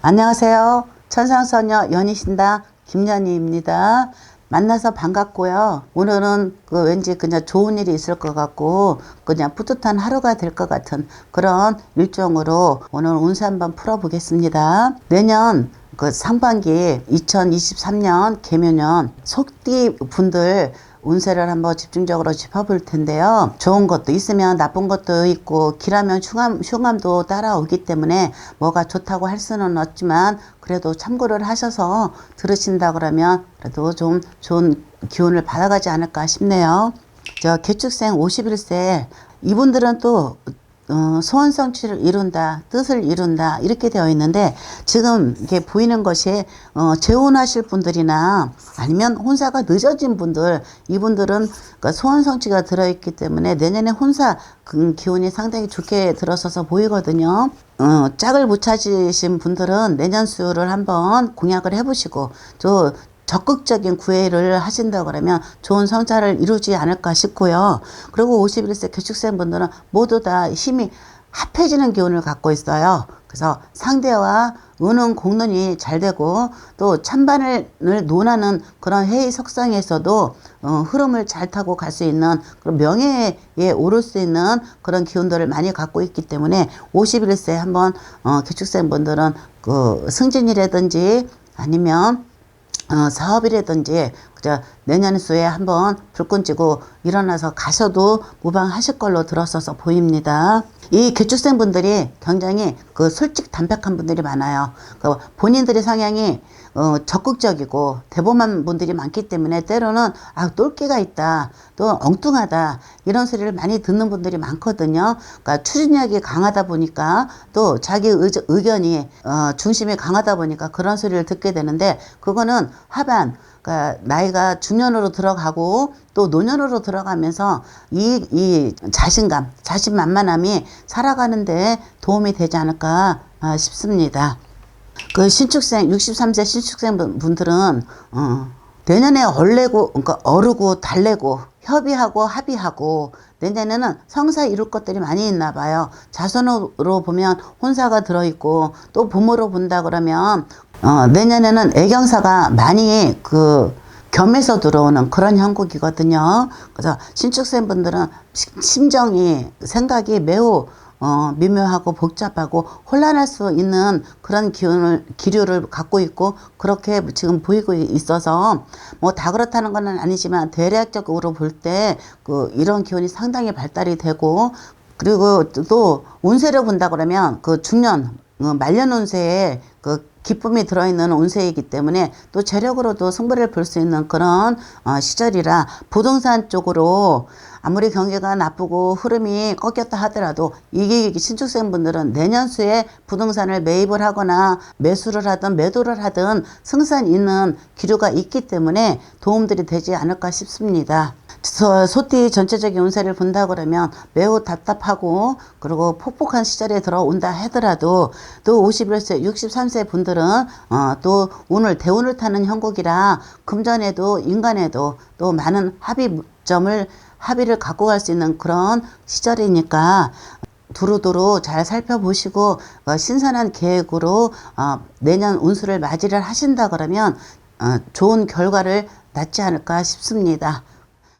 안녕하세요. 천상소녀 연희신당 김연희입니다. 만나서 반갑고요. 오늘은 그 왠지 그냥 좋은 일이 있을 것 같고 그냥 뿌듯한 하루가 될 것 같은 그런 일정으로 오늘 운세 한번 풀어보겠습니다. 내년 그 상반기 2023년 개묘년 속띠 분들 운세를 한번 집중적으로 짚어볼 텐데요. 좋은 것도 있으면 나쁜 것도 있고 길하면 흉함, 흉함도 따라오기 때문에 뭐가 좋다고 할 수는 없지만 그래도 참고를 하셔서 들으신다 그러면 그래도 좀 좋은 기운을 받아가지 않을까 싶네요. 저 개축생 51세 이분들은 또 어, 소원 성취를 이룬다, 뜻을 이룬다 이렇게 되어 있는데 지금 이게 보이는 것이 어, 재혼하실 분들이나 아니면 혼사가 늦어진 분들 이분들은 그러니까 소원 성취가 들어있기 때문에 내년에 혼사 그 기운이 상당히 좋게 들어서서 보이거든요. 어, 짝을 못 찾으신 분들은 내년 수요를 한번 공약을 해보시고 또 적극적인 구애를 하신다 그러면 좋은 성찰을 이루지 않을까 싶고요. 그리고 51세 개축생 분들은 모두 다 힘이 합해지는 기운을 갖고 있어요. 그래서 상대와 의논 공론이 잘 되고 또 찬반을 논하는 그런 회의 석상에서도 어, 흐름을 잘 타고 갈 수 있는 그런 명예에 오를 수 있는 그런 기운들을 많이 갖고 있기 때문에 51세 한번 어, 개축생 분들은 그 승진이라든지 아니면 어, 사업이라든지 그저 내년 수에 한번 불끈 찌고 일어나서 가셔도 무방하실 걸로 들었어서 보입니다. 이 개축생 분들이 굉장히 그 솔직 담백한 분들이 많아요. 그 본인들의 성향이 어, 적극적이고 대범한 분들이 많기 때문에 때로는 아 똘끼가 있다 또 엉뚱하다 이런 소리를 많이 듣는 분들이 많거든요. 그러니까 추진력이 강하다 보니까 또 자기 의, 의견이 어, 중심이 강하다 보니까 그런 소리를 듣게 되는데 그거는 하반 그러니까 나이가 중년으로 들어가고 또 노년으로 들어가면서 이, 이 자신감, 자신만만함이 살아가는데 도움이 되지 않을까 아, 싶습니다. 그 신축생 63세 신축생 분- 분들은 어, 내년에 얼레고 그러니까 어르고 달래고 협의하고 합의하고 내년에는 성사 이룰 것들이 많이 있나 봐요. 자손으로 보면 혼사가 들어 있고 또 부모로 본다 그러면 어, 내년에는 애경사가 많이 그 겸해서 들어오는 그런 형국이거든요. 그래서 신축생 분들은 시- 심정이 생각이 매우 어, 미묘하고 복잡하고 혼란할 수 있는 그런 기운을, 기류를 갖고 있고, 그렇게 지금 보이고 있어서, 뭐 다 그렇다는 건 아니지만, 대략적으로 볼 때, 그, 이런 기운이 상당히 발달이 되고, 그리고 또, 운세를 본다 그러면, 그 중년, 어, 말년 운세에 그 기쁨이 들어있는 운세이기 때문에 또 재력으로도 승부를 볼 수 있는 그런 어, 시절이라 부동산 쪽으로 아무리 경기가 나쁘고 흐름이 꺾였다 하더라도 이게 신축생 분들은 내년 수에 부동산을 매입을 하거나 매수를 하든 매도를 하든 승산 있는 기류가 있기 때문에 도움들이 되지 않을까 싶습니다. 소- 소띠 전체적인 운세를 본다 그러면 매우 답답하고 그리고 폭폭한 시절에 들어온다 하더라도 또 51세, 63세 분들은 어, 또 운을 대운을 타는 형국이라 금전에도 인간에도 또 많은 합의점을 합의를 갖고 갈 수 있는 그런 시절이니까 두루두루 잘 살펴보시고 어, 신선한 계획으로 어, 내년 운수를 맞이를 하신다 그러면 어, 좋은 결과를 낳지 않을까 싶습니다.